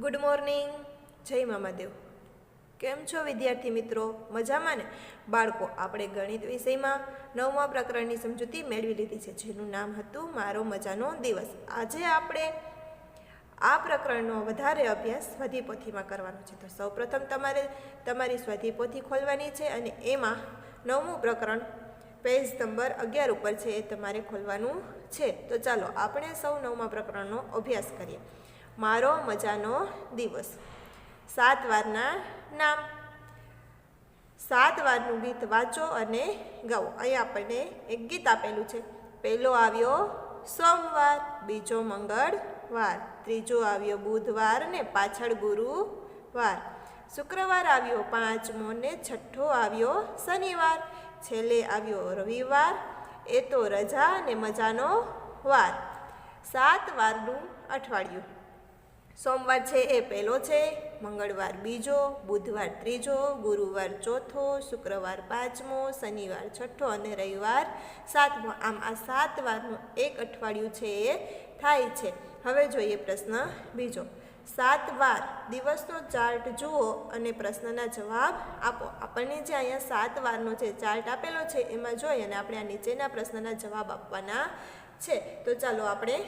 Good morning જય મામાદેવ. કેમ છો વિદ્યાર્થી મિત્રો? મજામાં ને? બાળકો, આપણે ગણિત વિષયમાં નવમા પ્રકરણની સમજૂતી મેળવી લીધી છે, જેનું નામ હતું મારો મજાનો દિવસ. આજે આપણે આ પ્રકરણનો વધારે અભ્યાસ સ્વધીપોથીમાં કરવાનો છે. તો સૌપ્રથમ તમારે તમારી સ્વધીપોથી ખોલવાની છે અને એમાં નવમું પ્રકરણ પેજ નંબર અગિયાર ઉપર છે એ તમારે ખોલવાનું છે. તો ચાલો, આપણે સૌ નવમા પ્રકરણનો અભ્યાસ કરીએ. મારો મજાનો દિવસ. સાત વારના નામ. સાત વારનું ગીત વાંચો અને ગાઓ. અહીં આપણને એક ગીત આપેલું છે. પહેલો આવ્યો સોમવાર, બીજો મંગળવાર, ત્રીજો આવ્યો બુધવાર ને પાછળ ગુરુવાર. શુક્રવાર આવ્યો પાંચમો ને છઠ્ઠો આવ્યો શનિવાર. છેલ્લે આવ્યો રવિવાર. એ તો રજા ને મજાનો વાર. સાત વારનું અઠવાડિયું. સોમવાર છે એ પહેલો છે, મંગળવાર બીજો, બુધવાર ત્રીજો, ગુરુવાર ચોથો, શુક્રવાર પાંચમો, શનિવાર છઠ્ઠો અને રવિવાર સાતમો. આમ આ સાત વારનું એક અઠવાડિયું છે એ થાય છે. હવે જોઈએ પ્રશ્ન બીજો. સાત વાર દિવસનો ચાર્ટ જુઓ અને પ્રશ્નના જવાબ આપો. આપણને જે અહીંયા સાત વારનો જે ચાર્ટ આપેલો છે એમાં જોઈ અને આપણે આ નીચેના પ્રશ્નના જવાબ આપવાના છે. તો ચાલો આપણે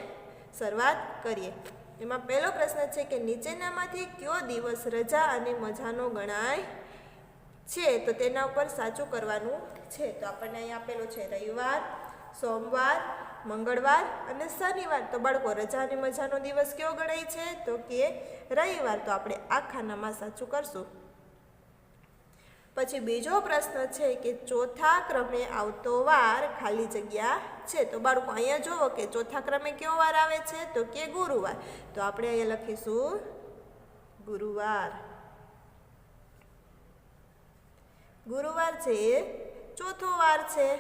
શરૂઆત કરીએ. એમાં પહેલો પ્રશ્ન છે કે નીચેનામાંથી કયો દિવસ રજા અને મજાનો ગણાય છે? તો તેના ઉપર સાચું કરવાનું છે. તો આપણને અહીં આપેલો છે રવિવાર, સોમવાર, મંગળવાર અને શનિવાર. તો બાળકો, રજા અને મજાનો દિવસ કયો ગણાય છે? તો કે રવિવાર. તો આપણે આ ખાનામાં સાચું કરશું. પછી બીજો પ્રશ્ન છે કે ચોથા ક્રમે આવતો વાર ખાલી જગ્યા છે. તો બાળકો, અહીંયા જુઓ કે ચોથા ક્રમે કયો વાર આવે છે? તો કે ગુરુવાર. તો આપણે અહીંયા લખીશું ગુરુવાર. ગુરુવાર છે, ચોથો વાર છે.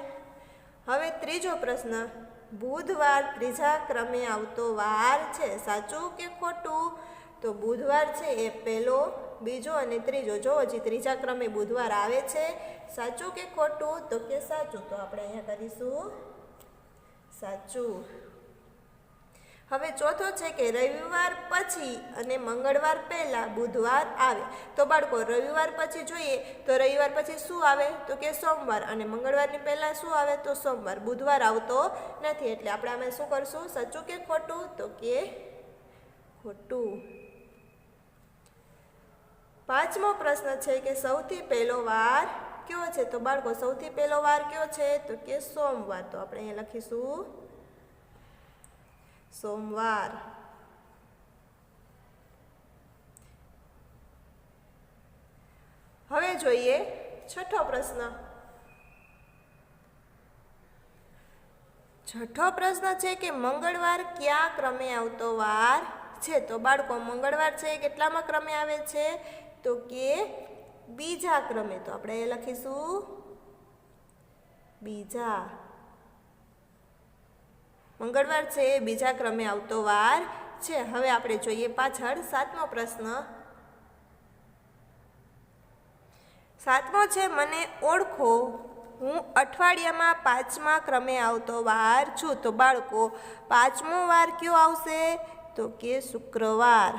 હવે ત્રીજો પ્રશ્ન, બુધવાર ત્રીજા ક્રમે આવતો વાર છે. સાચું કે ખોટું? તો બુધવાર છે એ પહેલો બીજો અને ત્રીજો. જો હજી ત્રીજા ક્રમે બુધવાર આવે છે, સાચું કે ખોટું? તો કે સાચું. તો આપણે અહીંયા કરીશું. સાચું. હવે ચોથો છે કે રવિવાર પછી અને મંગળવાર પહેલાં બુધવાર આવે. તો બાળકો, રવિવાર પછી જોઈએ તો રવિવાર પછી શું આવે? તો કે સોમવાર. અને મંગળવારની પહેલાં શું આવે? તો સોમવાર. બુધવાર આવતો નથી. એટલે આપણે આમાં શું કરશું? સાચું કે ખોટું? તો કે ખોટું. પાંચમો પ્રશ્ન છે કે સૌથી પહેલો વાર કયો છે? તો બાળકો, સૌથી પહેલો વાર કયો છે? તો કે સોમવાર. તો આપણે અહીંયા લખીશું. સોમવાર. હવે જોઈએ છઠ્ઠો પ્રશ્ન. છઠ્ઠો પ્રશ્ન છે કે મંગળવાર કયા ક્રમે આવતો વાર? છે. તો બાળકો, મંગળવાર છે એ કેટલામાં ક્રમે આવે છે? તો કે બીજા ક્રમે. તો આપણે એ લખીશું. બીજા. મંગળવાર છે એ બીજા ક્રમે આવતો વાર છે. હવે આપણે જોઈએ પાછળ સાતમો પ્રશ્ન. સાતમો છે, મને ઓળખો. હું અઠવાડિયામાં પાંચમા ક્રમે આવતો વાર છું. તો બાળકો, પાંચમો વાર કયો આવશે? તો કે શુક્રવાર.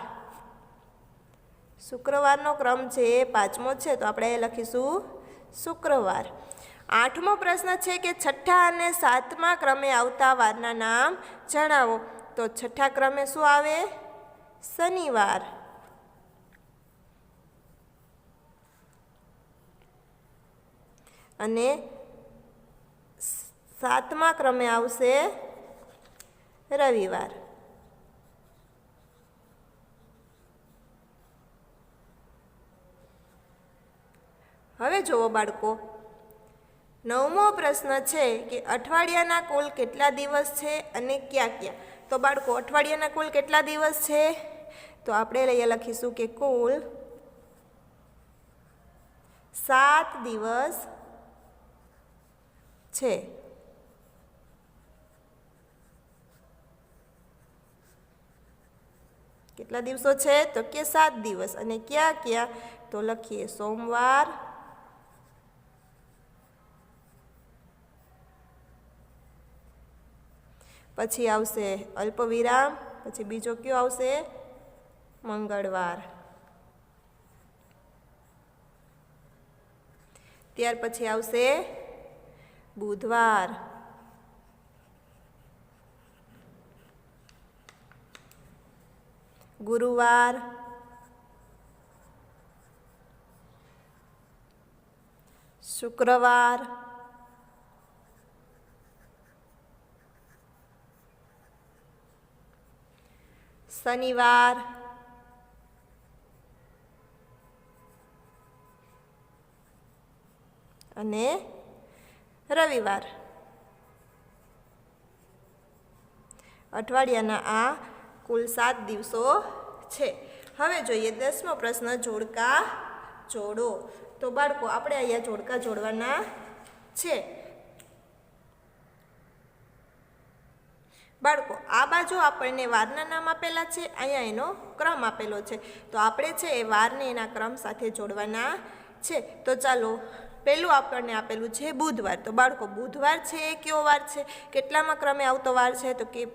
શુક્રવારનો ક્રમ છે પાંચમો છે, તો આપણે લખીશું શુક્રવાર. આઠમો પ્રશ્ન છે કે છઠ્ઠા અને સાતમા ક્રમે આવતા વારના નામ જણાવો. તો છઠ્ઠા ક્રમે શું આવે? શનિવાર. અને સાતમા ક્રમે આવશે રવિવાર. હવે જુઓ બાળકો. નવમો પ્રશ્ન છે કે અઠવાડિયાના કુલ કેટલા દિવસ છે અને ક્યાં ક્યાં? તો બાળકો, અઠવાડિયાના કુલ કેટલા દિવસ છે? તો આપણે લઈએ લખીશું કે કુલ સાત દિવસ છે. કેટલા દિવસો છે? તો કે સાત દિવસ. અને ક્યાં ક્યાં? તો લખીએ સોમવાર પછી આવશે અલ્પવિરામ પછી બીજો કયો આવશે? મંગળવાર. ત્યાર પછી આવશે બુધવાર. ગુરુવાર. શુક્રવાર. શનિવાર. અને રવિવાર. અઠવાડિયાના આ કુલ સાત દિવસો છે. હવે જોઈએ દસમો પ્રશ્ન, જોડકા જોડો. તો બાળકો, આપણે અહીંયા જોડકા જોડવાના છે. બાળકો, આ બાજુ આપણને વારના નામ આપેલા છે, અહીંયા એનો ક્રમ આપેલો છે. તો આપણે છે એ વારને એના ક્રમ સાથે જોડવાના છે. તો ચાલો, પહેલું આપણને આપેલું છે બુધવાર. તો બાળકો, બુધવાર છે એ કયો વાર છે? કેટલામાં ક્રમે આવતો વાર છે? તો કે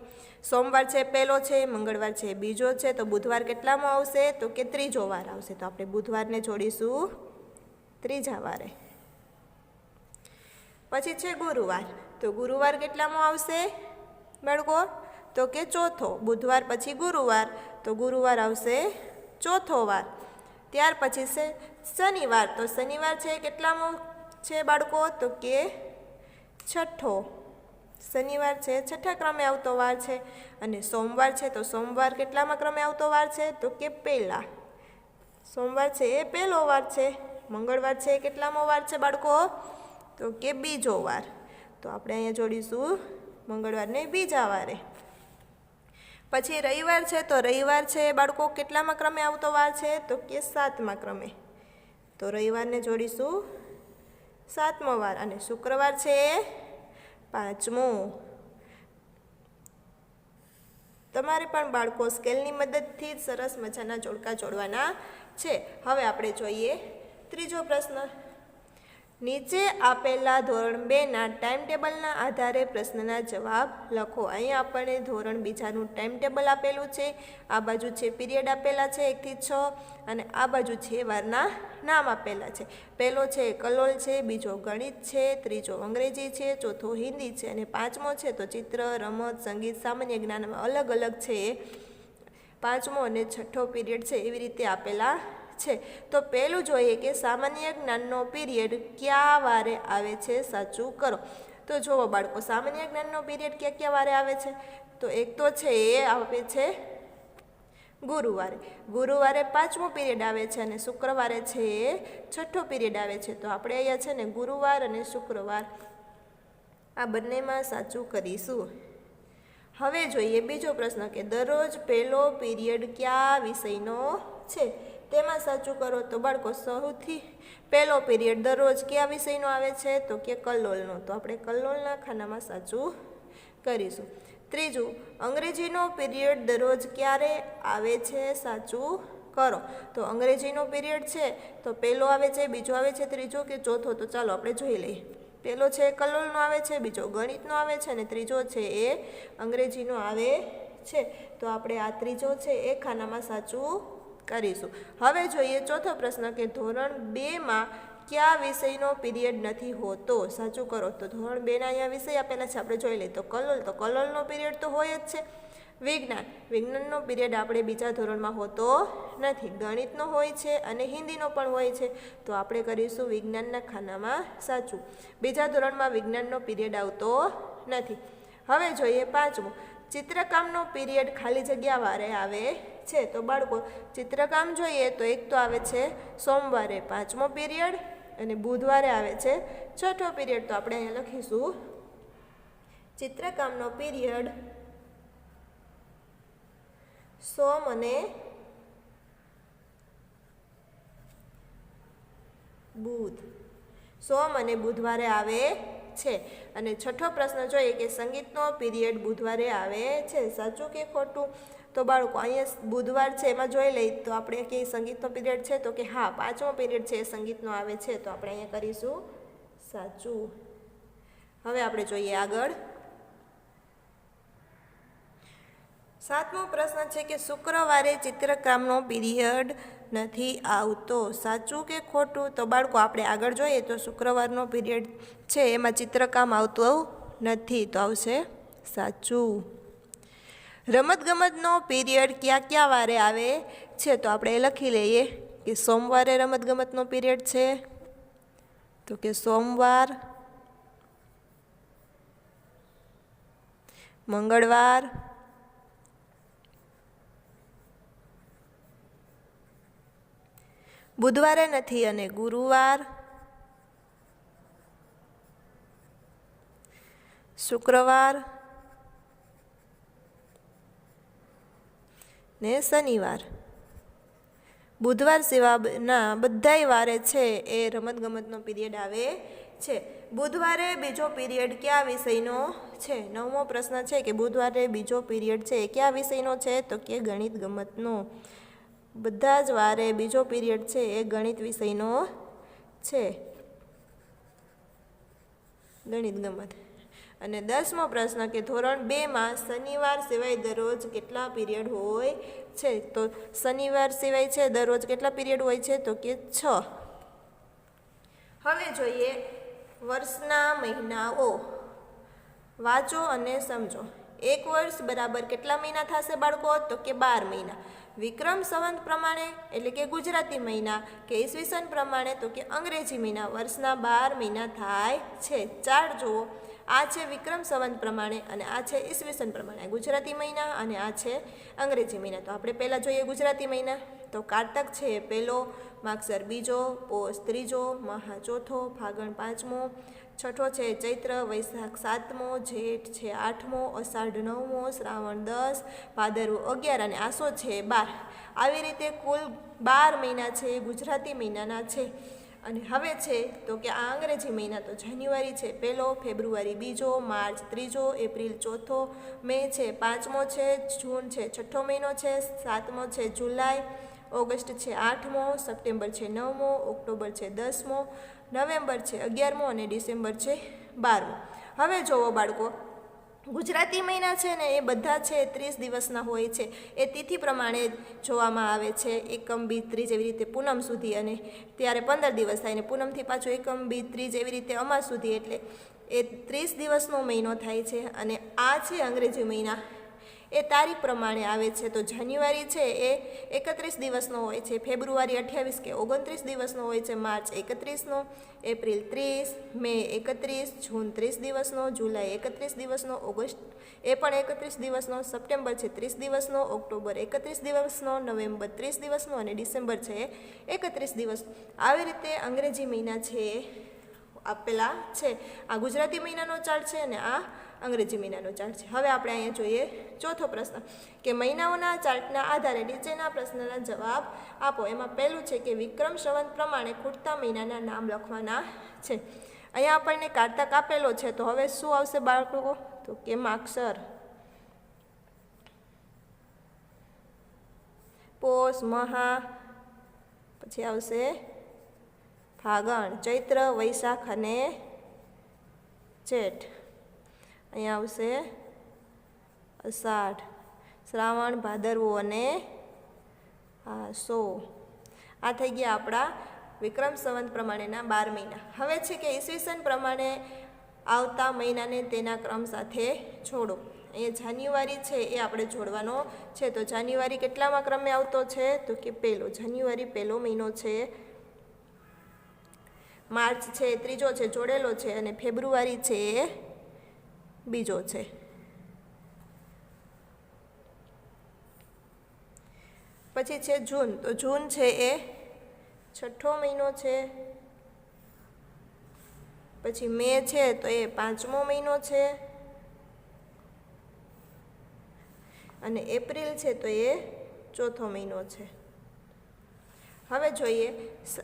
સોમવાર છે, પહેલો છે, મંગળવાર છે, બીજો છે, તો બુધવાર કેટલામાં આવશે? તો કે ત્રીજો વાર આવશે. તો આપણે બુધવારને જોડીશું ત્રીજા વારે. પછી છે ગુરુવાર. તો ગુરુવાર કેટલામાં આવશે? બાળકો તો કે ચોથો. બુધવાર પછી ગુરુવાર. તો ગુરુવાર આવશે ચોથો વાર. ત્યાર પછી છે શનિવાર. તો શનિવાર છે કેટલામાં છે બાળકો? તો કે છઠ્ઠો. શનિવાર છે છઠ્ઠા ક્રમે આવતો વાર છે. અને સોમવાર છે તો સોમવાર કેટલામાં ક્રમે આવતો વાર છે? તો કે પહેલા. સોમવાર છે એ પહેલો વાર છે. મંગળવાર છે કેટલામો વાર છે બાળકો? તો કે બીજો વાર. તો આપણે અહીંયા જોડીશું. મંગળવારને બીજા વારે પછી રવિવાર છે તો રવિવાર છે, બાળકો કેટલામાં ક્રમે આવતો વાર છે? તો કે સાતમા ક્રમે. તો રવિવારને જોડીશું સાતમો વાર અને શુક્રવાર છે પાંચમો. તમારે પણ બાળકો સ્કેલની મદદથી સરસ મજાના જોડકા જોડવાના છે. હવે આપણે જોઈએ ત્રીજો પ્રશ્ન. નીચે આપેલા ધોરણ બેના ટાઈમ ટેબલના આધારે પ્રશ્નના જવાબ લખો. અહીંયા આપણને ધોરણ બીજાનું ટાઈમ ટેબલ આપેલું છે. આ બાજુ છે પીરિયડ આપેલા છે એકથી છ અને આ બાજુ છે વારના નામ આપેલા છે. પહેલો છે કલોલ છે, બીજો ગણિત છે, ત્રીજો અંગ્રેજી છે, ચોથો હિન્દી છે અને પાંચમો છે તો ચિત્ર, રમત, સંગીત, સામાન્ય જ્ઞાનમાં અલગ અલગ છે. પાંચમો અને છઠ્ઠો પીરિયડ છે એવી રીતે આપેલા છે. તો પહેલું જોઈએ કે સામાન્ય જ્ઞાનનો પીરિયડ કયા વારે આવે છે સાચું કરો. તો જુઓ બાળકો, સામાન્ય જ્ઞાનનો પીરિયડ ક્યાં ક્યાં વારે આવે છે? તો એક તો છે એ આવે છે ગુરુવારે. ગુરુવારે પાંચમો પીરિયડ આવે છે અને શુક્રવારે છે એ છઠ્ઠો પીરિયડ આવે છે. તો આપણે અહીંયા છે ને ગુરુવાર અને શુક્રવાર આ બંનેમાં સાચું કરીશું. હવે જોઈએ બીજો પ્રશ્ન કે દરરોજ પહેલો પીરિયડ કયા વિષયનો છે? તેમાં સાચું કરો તો બાળકો સૌથી પહેલો પિરિયડ દરરોજ કયા વિષયનો આવે છે? તો કે કલ્લોલનો તો આપણે કલ્લોલના ખાનામાં સાચું કરીશું. ત્રીજું, અંગ્રેજીનો પીરિયડ દરરોજ ક્યારે આવે છે? સાચું કરો. તો અંગ્રેજીનો પીરિયડ છે, તો પહેલો આવે છે, બીજો આવે છે, ત્રીજો કે ચોથો? તો ચાલો આપણે જોઈ લઈએ. પહેલો છે કલ્લોલનો આવે છે, બીજો ગણિતનો આવે છે, અને ત્રીજો છે એ અંગ્રેજીનો આવે છે. તો આપણે આ ત્રીજો છે એ ખાનામાં સાચું કરીશું. હવે જોઈએ ચોથો પ્રશ્ન કે ધોરણ બેમાં કયા વિષયનો પીરિયડ નથી હોતો? સાચું કરો તો ધોરણ બેના અહીંયા વિષય આપેલા છે. આપણે જોઈ લઈએ તો કલોલ, તો કલોલનો પીરિયડ તો હોય જ છે. વિજ્ઞાન, વિજ્ઞાનનો પીરિયડ આપણે બીજા ધોરણમાં હોતો નથી. ગણિતનો હોય છે અને હિન્દીનો પણ હોય છે. તો આપણે કરીશું વિજ્ઞાનના ખાનામાં સાચું. બીજા ધોરણમાં વિજ્ઞાનનો પીરિયડ આવતો નથી. હવે જોઈએ પાંચમું. ચિત્રકામનો પીરિયડ ખાલી જગ્યા વારે આવે છે. તો બાળકો, ચિત્રકામ જોઈએ તો એક તો આવે છે સોમવારે પાંચમો પીરિયડ અને બુધવારે આવે છે છઠ્ઠો પીરિયડ. તો આપણે અહીંયા લખીશું. ચિત્રકામનો પીરિયડ સોમ અને બુધ. સોમ અને બુધવારે આવે છે. અને છઠ્ઠો પ્રશ્ન જોઈએ કે સંગીતનો પીરિયડ બુધવારે આવે છે. સાચું કે ખોટું? તો બાળકો, અહીંયા બુધવાર છે, એમાં જોઈ લઈ તો આપણે કે સંગીતનો પીરિયડ છે, તો કે હા, પાંચમો પીરિયડ છે સંગીતનો આવે છે. તો આપણે અહીંયા કરીશું. સાચું. હવે આપણે જોઈએ આગળ. સાતમો પ્રશ્ન છે કે શુક્રવારે ચિત્રકામનો પીરિયડ નથી આવતો. સાચું કે ખોટું? તો બાળકો, આપણે આગળ જોઈએ તો શુક્રવારનો પીરિયડ છે, એમાં ચિત્રકામ આવતું નથી તો આવશે સાચું. રમતગમતનો પીરિયડ ક્યાં ક્યાં વારે આવે છે? તો આપણે એ લખી લઈએ કે સોમવારે રમતગમતનો પીરિયડ છે. તો કે સોમવાર, મંગળવાર બુધવારે નથી અને ગુરુવાર શુક્રવાર ને શનિવાર. બુધવાર સિવાયના બધાય વારે છે એ રમતગમતનો પીરિયડ આવે છે. બુધવારે બીજો પીરિયડ કયા વિષયનો છે? નવમો પ્રશ્ન છે કે બુધવારે બીજો પીરિયડ છે એ કયા વિષયનો છે? તો કે ગણિત ગમતનો. બધા જ વારે બીજો પીરિયડ છે એ ગણિત વિષયનો છે. ગણિત ગમત. અને દસમો પ્રશ્ન કે ધોરણ બેમાં શનિવાર સિવાય દરરોજ કેટલા પીરિયડ હોય છે? તો શનિવાર સિવાય છે દરરોજ કેટલા પીરિયડ હોય છે? તો કે છ. હવે જોઈએ વર્ષના મહિનાઓ. વાંચો અને સમજો. એક વર્ષ બરાબર કેટલા મહિના થશે બાળકો? તો કે બાર મહિના. વિક્રમ સંવંત પ્રમાણે, એટલે કે ગુજરાતી મહિના, કે ઈસવીસન પ્રમાણે તો કે અંગ્રેજી મહિના, વર્ષના બાર મહિના થાય છે. ચાર જુઓ. આ છે વિક્રમ સંવંત પ્રમાણે અને આ છે ઈસવીસન પ્રમાણે ગુજરાતી મહિના અને આ છે અંગ્રેજી મહિના. તો આપણે પહેલાં જોઈએ ગુજરાતી મહિના. તો કારતક છે પહેલો, માગસર બીજો, પોષ ત્રીજો, મહા ચોથો, ફાગણ પાંચમો છઠ્ઠો છે ચૈત્ર વૈશાખ સાતમો, જેઠ છે આઠમો, અષાઢ નવમો, શ્રાવણ દસ, ભાદરવો અગિયાર અને આસો છે બાર. આવી રીતે કુલ બાર મહિના છે, ગુજરાતી મહિનાના છે. અને હવે છે તો કે આ અંગ્રેજી મહિના તો જાન્યુઆરી છે. પહેલો ફેબ્રુઆરી, બીજો માર્ચ, ત્રીજો એપ્રિલ, ચોથો મે છે, પાંચમો છે, જૂન છે, છઠ્ઠો મહિનો છે, સાતમો છે, જુલાઈ ઓગસ્ટ છે આઠમો, સપ્ટેમ્બર છે નવમો, ઓક્ટોબર છે દસમો, નવેમ્બર છે અગિયારમો અને ડિસેમ્બર છે બારમો. હવે જોવો બાળકો, ગુજરાતી મહિના છે ને એ બધા છે ત્રીસ દિવસના હોય છે. એ તિથિ પ્રમાણે જોવામાં આવે છે એકમ, બી ત્રીજ એવી રીતે પૂનમ સુધી અને ત્યારે પંદર દિવસ થાય ને પૂનમથી પાછું એકમ, બી ત્રીજ એવી રીતે અમાસ સુધી એટલે એ ત્રીસ દિવસનો મહિનો થાય છે અને આ છે અંગ્રેજી મહિના. એ તારીખ પ્રમાણે આવે છે. તો જાન્યુઆરી છે એ એકત્રીસ દિવસનો હોય છે. ફેબ્રુઆરી અઠ્યાવીસ કે ઓગણત્રીસ દિવસનો હોય છે. માર્ચ એકત્રીસનો, એપ્રિલ ત્રીસ, મે એકત્રીસ, જૂન ત્રીસ દિવસનો, જુલાઈ એકત્રીસ દિવસનો, ઓગસ્ટ, એ પણ એકત્રીસ દિવસનો, સપ્ટેમ્બર છે ત્રીસ દિવસનો, ઓક્ટોબર એકત્રીસ દિવસનો, નવેમ્બર ત્રીસ દિવસનો અને ડિસેમ્બર છે એકત્રીસ દિવસ. આવી રીતે અંગ્રેજી મહિના છે આપેલા છે. આ ગુજરાતી મહિનાનો ચાર્ટ છે અને આ અંગ્રેજી મહિનાનો ચાર્ટ છે. હવે આપણે અહીંયા જોઈએ ચોથો પ્રશ્ન કે મહિનાઓના ચાર્ટના આધારે નીચેના પ્રશ્નના જવાબ આપો. એમાં પહેલું છે કે વિક્રમ સંવંત પ્રમાણે ખૂટતા મહિનાના નામ લખવાના છે. અહીંયા આપણને કારતક આપેલો છે, તો હવે શું આવશે બાળકો? તો કે માક્ષર. પોષ મહા, પછી આવશે ફાગણ, ચૈત્ર, વૈશાખ અને જેઠ. અહીંયા આવશે. અષાઢ. શ્રાવણ, ભાદરવો અને સો. આ થઈ ગયા આપણા વિક્રમ સંવંત પ્રમાણેના બાર મહિના. હવે છે કે ઈસવીસન પ્રમાણે આવતા મહિનાને તેના ક્રમ સાથે જોડો અહીંયા જાન્યુઆરી છે એ આપણે જોડવાનો છે. તો જાન્યુઆરી કેટલામાં ક્રમે આવતો છે? તો કે પહેલો. જાન્યુઆરી પહેલો મહિનો છે. માર્ચ છે, ત્રીજો છે, જોડેલો છે અને ફેબ્રુઆરી છે બીજો છે. પછી છે જૂન. તો જૂન છે એ છઠ્ઠો મહિનો છે. પછી મે છે તો એ પાંચમો મહિનો છે. અને એપ્રિલ છે તો એ ચોથો મહિનો છે. હવે જોઈએ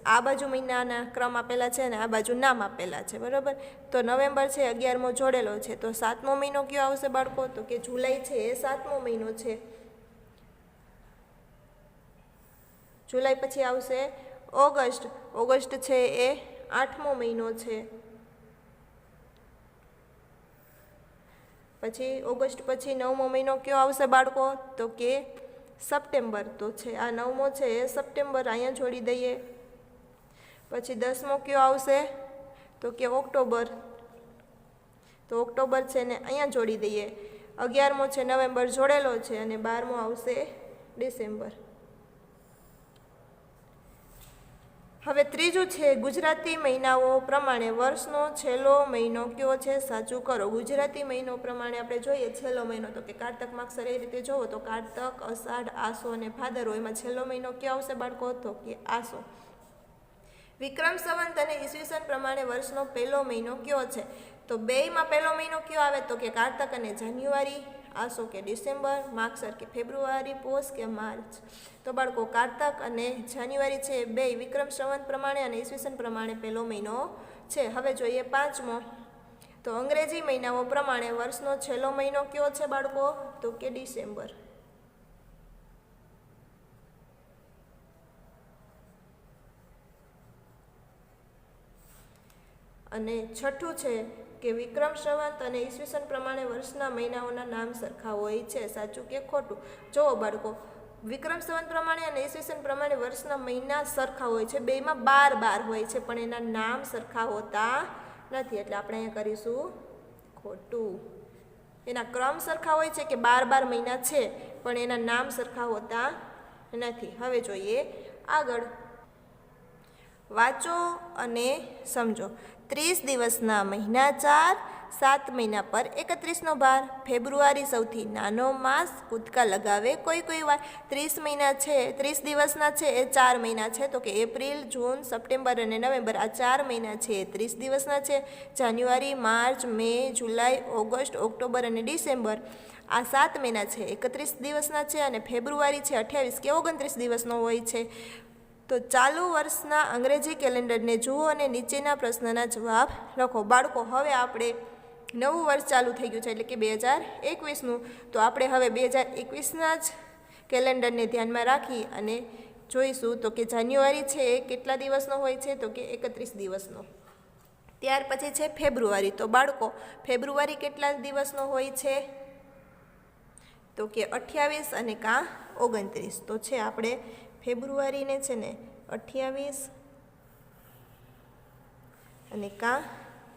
આ બાજુ મહિનાના ક્રમ આપેલા છે અને આ બાજુ નામ આપેલા છે, બરાબર? તો નવેમ્બર છે, અગિયારમો જોડેલો છે, તો સાતમો મહિનો કયો આવશે બાળકો? તો કે જુલાઈ છે, એ સાતમો મહિનો છે. જુલાઈ પછી આવશે ઓગસ્ટ ઓગસ્ટ છે એ આઠમો મહિનો છે. પછી ઓગસ્ટ પછી નવમો મહિનો કયો આવશે બાળકો? તો કે સપ્ટેમ્બર તો છે, આ નવમો છે, એ સપ્ટેમ્બર અહીંયા જોડી દઈએ. પછી દસમો કયો આવશે? તો કે ઓક્ટોબર. તો ઓક્ટોબર છે ને અહીંયા જોડી દઈએ. અગિયારમો છે, નવેમ્બર જોડેલો છે અને બારમો આવશે ડિસેમ્બર. હવે ત્રીજું છે, ગુજરાતી મહિનાઓ પ્રમાણે વર્ષનો છેલ્લો મહિનો કયો છે? સાચું કરો. ગુજરાતી મહિનો પ્રમાણે આપણે જોઈએ છેલ્લો મહિનો. તો કે કારતક માક્ષર એ રીતે જોવો તો કારતક, અષાઢ, આસો અને ભાદરો એમાં છેલ્લો મહિનો કયો આવશે બાળકો? તો કે આસો. વિક્રમ સંવંત અને ઈસવીસન પ્રમાણે વર્ષનો પહેલો મહિનો કયો છે? તો બેયમાં પહેલો મહિનો કયો આવે? તો કે કારતક અને જાન્યુઆરી. આસો કે ડિસેમ્બર માગસર કે ફેબ્રુઆરી પોષ કે માર્ચ. તો બાળકો, કારતક અને જાન્યુઆરી છે બે વિક્રમ સંવંત પ્રમાણે અને ઈસવીસન પ્રમાણે પહેલો મહિનો છે. હવે જોઈએ પાંચમો. તો અંગ્રેજી મહિનાઓ પ્રમાણે વર્ષનો છેલ્લો મહિનો કયો છે બાળકો? તો કે ડિસેમ્બર. અને છઠ્ઠું છે કે વિક્રમ સંવંત અને ઈસવીસન પ્રમાણે વર્ષના મહિનાઓના નામ સરખા હોય છે. સાચું કે ખોટું? જુઓ બાળકો, વિક્રમ સંવંત પ્રમાણે અને ઈસવીસન પ્રમાણે વર્ષના મહિના સરખા હોય છે. બેમાં બાર બાર હોય છે, પણ એના નામ સરખા હોતા નથી. એટલે આપણે અહીંયા કરીશું ખોટું. એના ક્રમ સરખા હોય છે કે બાર બાર મહિના છે, પણ એના નામ સરખા હોતા નથી. હવે જોઈએ આગળ. વાંચો અને સમજો. ત્રીસ દિવસના મહિના ચાર, સાત મહિના પર એકત્રીસનો ભાર ફેબ્રુઆરી સૌથી નાનો માસ કૂદકા લગાવે કોઈ કોઈ વાર. ત્રીસ મહિના છે, ત્રીસ દિવસના છે, એ ચાર મહિના છે. તો કે એપ્રિલ, જૂન, સપ્ટેમ્બર અને નવેમ્બર આ ચાર મહિના છે, એ ત્રીસ દિવસના છે. January, March, May, July, August, October અને ડિસેમ્બર આ સાત મહિના છે, એકત્રીસ દિવસના છે અને ફેબ્રુઆરી છે, અઠ્યાવીસ કે ઓગણત્રીસ દિવસનો હોય છે. તો ચાલુ વર્ષના અંગ્રેજી કેલેન્ડરને જુઓ અને નીચેના પ્રશ્નના જવાબ લખો. બાળકો, હવે આપણે નવું વર્ષ ચાલુ થઈ ગયું છે એટલે કે બે હજાર એકવીસનું. તો આપણે હવે બે હજાર એકવીસના જ કેલેન્ડરને ધ્યાનમાં રાખી અને જોઈશું તો કે જાન્યુઆરી છે એ કેટલા દિવસનો હોય છે તો કે એકત્રીસ દિવસનો. ત્યાર પછી છે ફેબ્રુઆરી. તો બાળકો, ફેબ્રુઆરી કેટલા દિવસનો હોય છે? તો કે અઠ્યાવીસ અને કાં ઓગણત્રીસ. તો છે આપણે ફેબ્રુઆરીને છે ને અઠ્યાવીસ અને કાં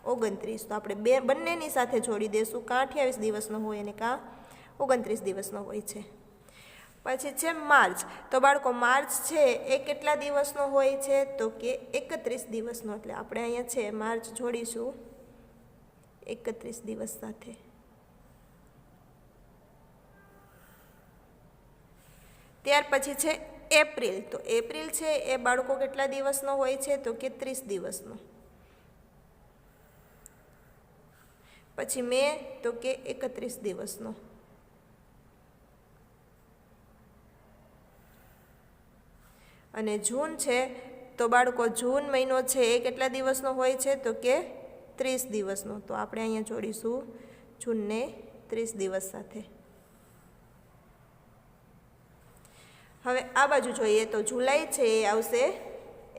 ઓગણત્રીસ. તો આપણે બે, બંનેની સાથે જોડી દઈશું કાં અઠ્યાવીસ દિવસનો હોય અને કાં ઓગણત્રીસ દિવસનો હોય છે. પછી છે માર્ચ. તો બાળકો, માર્ચ છે એ કેટલા દિવસનો હોય છે? તો કે એકત્રીસ દિવસનો. એટલે આપણે અહીંયા છે માર્ચ જોડીશું એકત્રીસ દિવસ સાથે. ત્યાર પછી છે એપ્રિલ. તો એપ્રિલ છે, એ બાળકો કેટલા દિવસનો હોય છે? તો કે ત્રીસ દિવસનો. પછી મે, તો કે એકત્રીસ દિવસનો. અને જૂન છે, તો બાળકો, જૂન મહિનો છે, એ કેટલા દિવસનો હોય છે? તો કે ત્રીસ દિવસનો. તો આપણે અહીંયા જોડીશું જૂનને ત્રીસ દિવસ સાથે. હવે આ બાજુ જોઈએ તો જુલાઈ છે, એ આવશે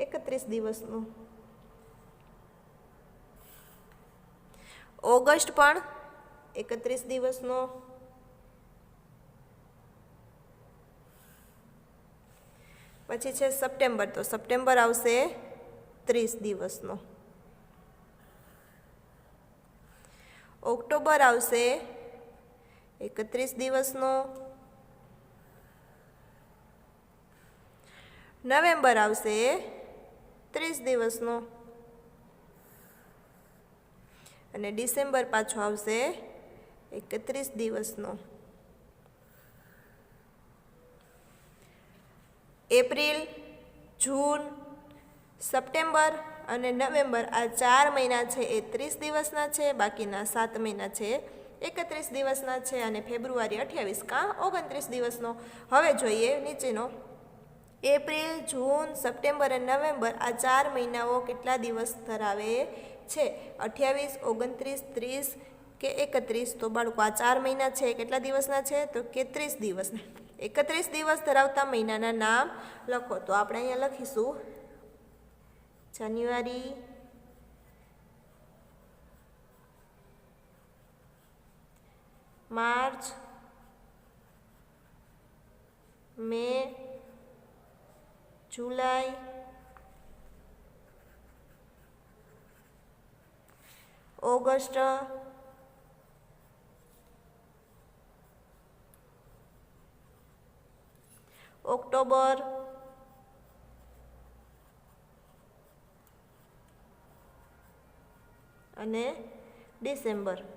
એકત્રીસ દિવસનો. ઓગસ્ટ પણ એકત્રીસ દિવસનો. પછી છે સપ્ટેમ્બર, તો સપ્ટેમ્બર આવશે ત્રીસ દિવસનો. ઓક્ટોબર આવશે એકત્રીસ દિવસનો. નવેમ્બર આવશે. ત્રીસ દિવસનો. અને ડિસેમ્બર પાછો આવશે એકત્રીસ દિવસનો. એપ્રિલ, જૂન, સપ્ટેમ્બર અને નવેમ્બર આ ચાર મહિના છે એ ત્રીસ દિવસના છે, બાકીના સાત મહિના છે એકત્રીસ દિવસના છે અને ફેબ્રુઆરી અઠ્યાવીસ કાં ઓગણત્રીસ દિવસનો. હવે જોઈએ નીચેનો એપ્રિલ, જૂન, સપ્ટેમ્બર અને નવેમ્બર આ ચાર મહિનાઓ કેટલા દિવસ ધરાવે છે? અઠ્યાવીસ, ઓગણત્રીસ, ત્રીસ કે એકત્રીસ? તો બાળકો, આ ચાર મહિના છે, કેટલા દિવસના છે? તો કે ત્રીસ દિવસના. એકત્રીસ દિવસ ધરાવતા મહિનાના નામ લખો. તો આપણે અહીંયા લખીશું. January, March, May July August October અને ડિસેમ્બર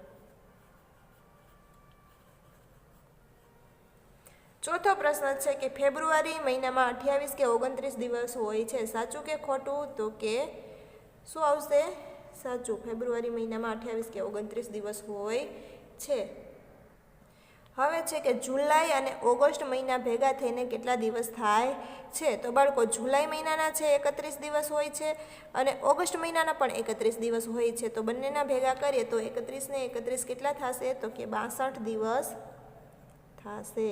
ચોથો પ્રશ્ન છે કે ફેબ્રુઆરી મહિનામાં અઠ્યાવીસ કે ઓગણત્રીસ દિવસ હોય છે. સાચું કે ખોટું? તો કે શું આવશે? સાચું. ફેબ્રુઆરી મહિનામાં અઠ્યાવીસ કે ઓગણત્રીસ દિવસ હોય છે. હવે છે કે જુલાઈ અને ઓગસ્ટ મહિના ભેગા થઈને કેટલા દિવસ થાય છે? તો બાળકો, જુલાઈ મહિનાના છે એકત્રીસ દિવસ હોય છે અને ઓગસ્ટ મહિનાના પણ એકત્રીસ દિવસ હોય છે. તો બંનેના ભેગા કરીએ તો એકત્રીસ ને એકત્રીસ કેટલા થશે? તો કે બાસઠ દિવસ થશે.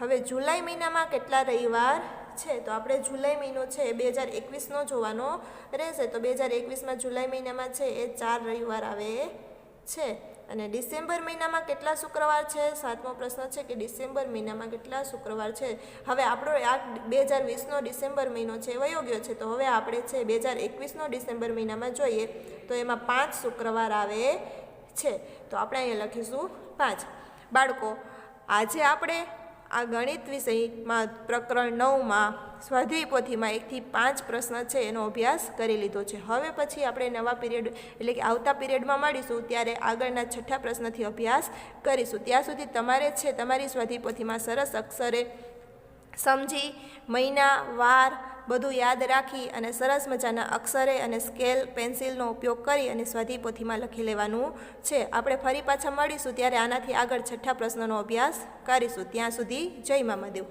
હવે જુલાઈ મહિનામાં કેટલા રવિવાર છે? તો આપણે જુલાઈ મહિનો છે એ બે હજાર એકવીસનો જોવાનો રહેશે. તો બે હજાર એકવીસમાં જુલાઈ મહિનામાં છે એ ચાર રવિવાર આવે છે. અને ડિસેમ્બર મહિનામાં કેટલા શુક્રવાર છે? સાતમો પ્રશ્ન છે કે ડિસેમ્બર મહિનામાં કેટલા શુક્રવાર છે? હવે આપણો આ બે હજાર વીસનો ડિસેમ્બર મહિનો છે વયો ગયો છે. તો હવે આપણે છે બે હજાર એકવીસનો ડિસેમ્બર મહિનામાં જોઈએ તો એમાં પાંચ શુક્રવાર આવે છે. તો આપણે અહીંયા લખીશું પાંચ. બાળકો, આજે આપણે આ ગણિત વિષયમાં પ્રકરણ નવમાં સ્વાધ્યાય પોથીમાં એકથી પાંચ પ્રશ્ન છે એનો અભ્યાસ કરી લીધો છે. હવે પછી આપણે નવા પીરિયડ એટલે કે આવતા પીરિયડમાં મળીશું ત્યારે આગળના છઠ્ઠા પ્રશ્નથી અભ્યાસ કરીશું. ત્યાં સુધી તમારે છે, તમારી સ્વાધ્યાય પોથીમાં સરસ અક્ષરે સમજી, મહિના, વાર બધું યાદ રાખી અને સરસ મજાના અક્ષરે અને સ્કેલ પેન્સિલનો ઉપયોગ કરી અને સ્વાધ્યાય પોથીમાં લખી લેવાનું છે. આપણે ફરી પાછા મળીશું ત્યારે આનાથી આગળ છઠ્ઠા પ્રશ્નનો અભ્યાસ કરીશું. ત્યાં સુધી જય મામાદેવ